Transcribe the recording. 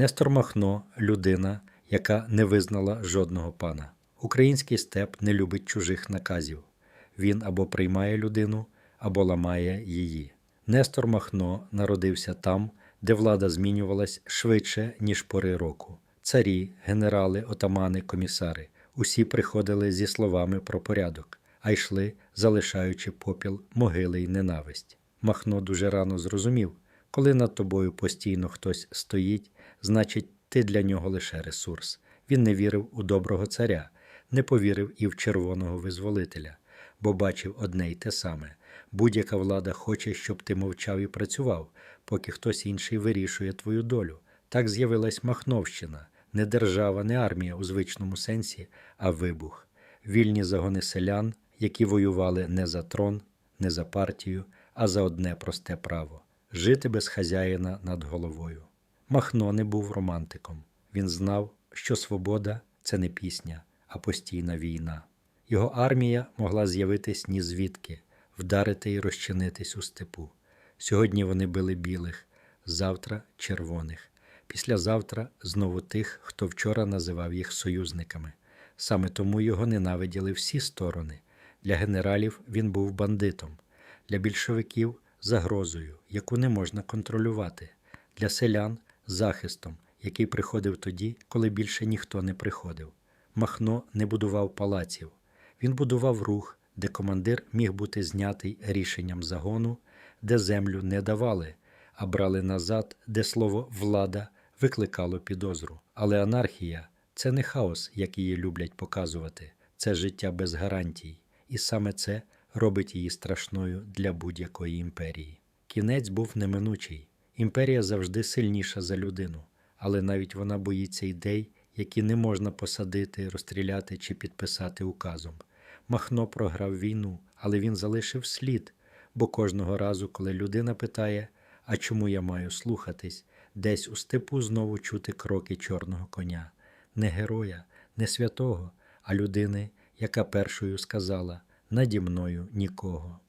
Нестор Махно людина, яка не визнала жодного пана. Український степ не любить чужих наказів. Він або приймає людину, або ламає її. Нестор Махно народився там, де влада змінювалась швидше, ніж пори року. Царі, генерали, отамани, комісари усі приходили зі словами про порядок, а йшли, залишаючи попіл, могили й ненависть. Махно дуже рано зрозумів, коли над тобою постійно хтось стоїть, значить, ти для нього лише ресурс. Він не вірив у доброго царя, не повірив і в червоного визволителя, бо бачив одне й те саме. Будь-яка влада хоче, щоб ти мовчав і працював, поки хтось інший вирішує твою долю. Так з'явилась Махновщина, не держава, не армія у звичному сенсі, а вибух. Вільні загони селян, які воювали не за трон, не за партію, а за одне просте право жити без хазяїна над головою. Махно не був романтиком. Він знав, що свобода це не пісня, а постійна війна. Його армія могла з'явитись ні звідки, вдарити і розчинитись у степу. Сьогодні вони били білих, завтра червоних, післязавтра знову тих, хто вчора називав їх союзниками. Саме тому його ненавиділи всі сторони. Для генералів він був бандитом, для більшовиків загрозою, яку не можна контролювати, для селян захистом, який приходив тоді, коли більше ніхто не приходив. Махно не будував палаців, він будував рух, де командир міг бути знятий рішенням загону, де землю не давали, а брали назад, де слово влада викликало підозру. Але анархія це не хаос, як її люблять показувати, це життя без гарантій, і саме це робить її страшною для будь-якої імперії. Кінець був неминучий. Імперія завжди сильніша за людину, але навіть вона боїться ідей, які не можна посадити, розстріляти чи підписати указом. Махно програв війну, але він залишив слід, бо кожного разу, коли людина питає, а чому я маю слухатись, десь у степу знову чути кроки чорного коня, не героя, не святого, а людини, яка першою сказала наді мною нікого.